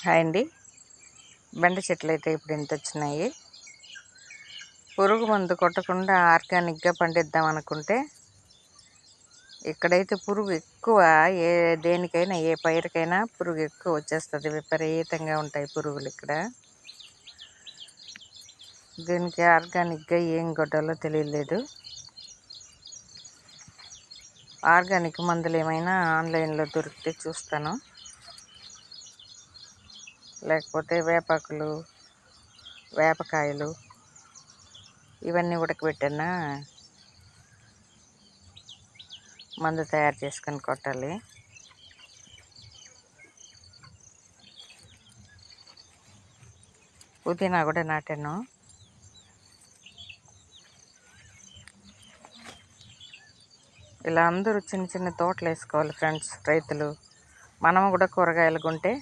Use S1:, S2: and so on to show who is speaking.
S1: Hi అండి. బెండ చెట్లు అయితే ఇప్పుడు ఇంత వచ్చినాయి పురుగు మందు కొట్టకుండా ఆర్గానిక్గా పండిద్దాం అనుకుంటే ఇక్కడైతే పురుగు ఎక్కువ ఏ దేనికైనా ఏ పైరుకైనా పురుగు ఎక్కువ వచ్చేస్తుంది. విపరీతంగా ఉంటాయి పురుగులు ఇక్కడ. దీనికి ఆర్గానిక్గా ఏం కొట్టాలో తెలియలేదు. ఆర్గానిక్ మందులు ఏమైనా ఆన్లైన్లో దొరికితే చూస్తాను. లేకపోతే వేపాకులు వేపకాయలు ఇవన్నీ ఉడకబెట్టిన? మందు తయారు చేసుకొని కొట్టాలి. పుదీనా కూడా నాటాను. ఇలా అందరూ చిన్న చిన్న తోటలు వేసుకోవాలి ఫ్రెండ్స్ రైతులు. మనం కూడా కూరగాయలు కొంటే